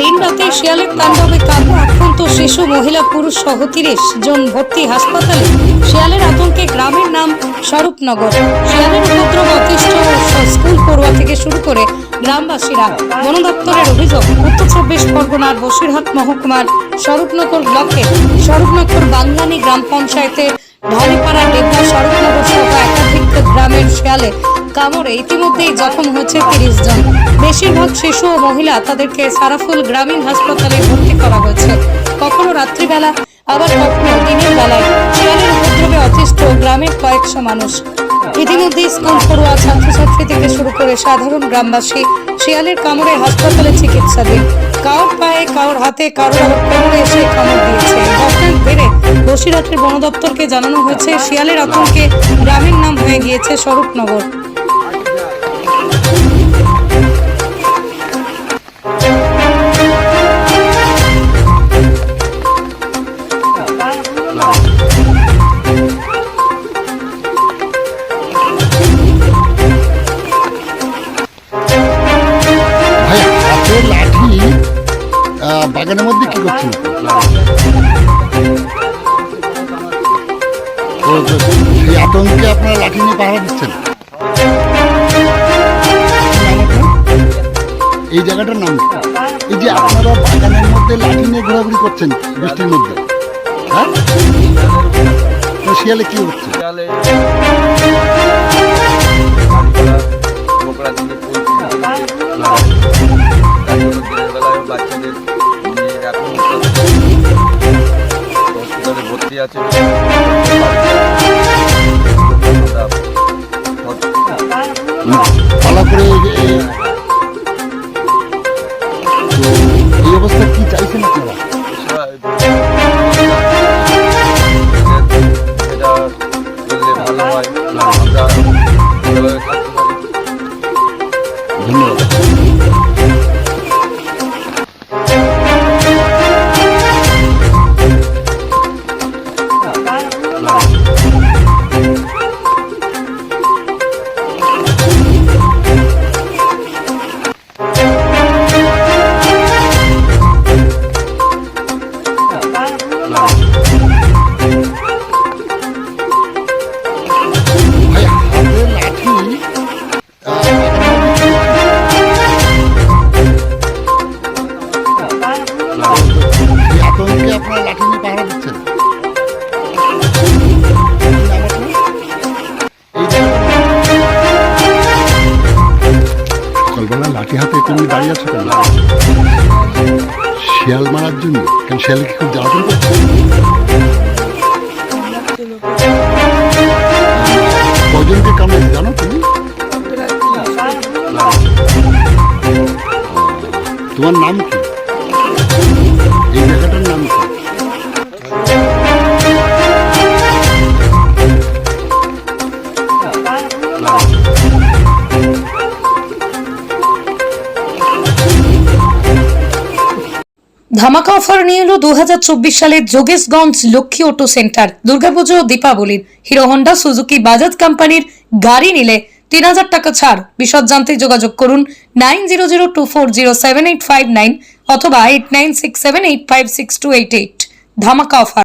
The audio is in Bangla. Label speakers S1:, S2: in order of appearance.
S1: দিন রাতে শিয়ালের তাণ্ডবে কাবু আক্রান্ত শিশু, মহিলা, পুরুষ সহ তিরিশ জন ভর্তি হাসপাতালে শিয়ালের আতঙ্কে গ্রামের নাম স্বরূপনগর। শিয়ালের অতিষ্ঠ স্কুল পড়ুয়া থেকে শুরু করে গ্রামবাসীরা বন দপ্তরের অভিযোগ, উত্তর চব্বিশ পরগনার বসিরহাট মহকুমার স্বরূপনগর ব্লকে স্বরূপনগর বাংলানি গ্রাম পঞ্চায়েতের ঢালিপাড়া ডেবরা স্বরূপনগর সহ একাধিক গ্রামের শিয়ালে কামড়ে ইতিমধ্যেই জখম হয়েছে তিরিশ জন। বেশিরভাগ শিশু ও মহিলা তাদেরকে সারাফুল গ্রামীণ হাসপাতালে ভর্তি করা হয়েছে। কখনো রাত্রিবেলা, আবার কখনো দিনের বেলায়। শিয়ালের উপদ্রবে অতিষ্ঠ গ্রামের কয়েকশো মানুষ। ইতিমধ্যে স্কুল পড়ুয়া ছাত্রছাত্রী থেকে শুরু করে সাধারণ গ্রামবাসী শিয়ালের কামড়ে হাসপাতালে চিকিৎসাধীন। কারোর পায়ে কারোর হাতে, কারোর কোমরে এসে কামড় দিয়েছে। ঘটনার ঘিরে বসিরহাটের বন দপ্তরকে জানানো হয়েছে, শিয়ালের আতঙ্কে গ্রামের নাম হয়ে গিয়েছে স্বরূপনগর।
S2: বাগানের মধ্যে কি করছেন সেই আতঙ্কে আপনারা লাঠি নিয়ে পাহারা দিচ্ছেন? এই জায়গাটার নাম? এই যে আপনারা বাগানের মধ্যে লাঠি নিয়ে ঘোরাঘুরি করছেন বৃষ্টির মধ্যে হ্যাঁ শিয়ালে কি হচ্ছে অবস্থা কি চাইছেন তুমি দাঁড়িয়ে আছো কেন? শিয়াল মারার জন্য? কেন শিয়াল কি খুব জ্বালাতন করছে কজনকে কামড়ে জানো তুমি? তোমার নাম কি? এই জায়গাটার নাম কি?
S1: ধামাকা অফার নিয়ে এলো দু সালের যোগেশগঞ্জ লক্ষ্মী অটো সেন্টার। দুর্গাপুজো ও দীপাবলির। হিরো হন্ডা, সুজুকি, বাজাজ কোম্পানির গাড়ি নিলে তিন হাজার টাকা ছাড়। বিশদ জানতে যোগাযোগ করুন nine zero zero two four zero seven eight five nine অথবা eight nine six seven eight five six two eight eight. ধামাকা অফার।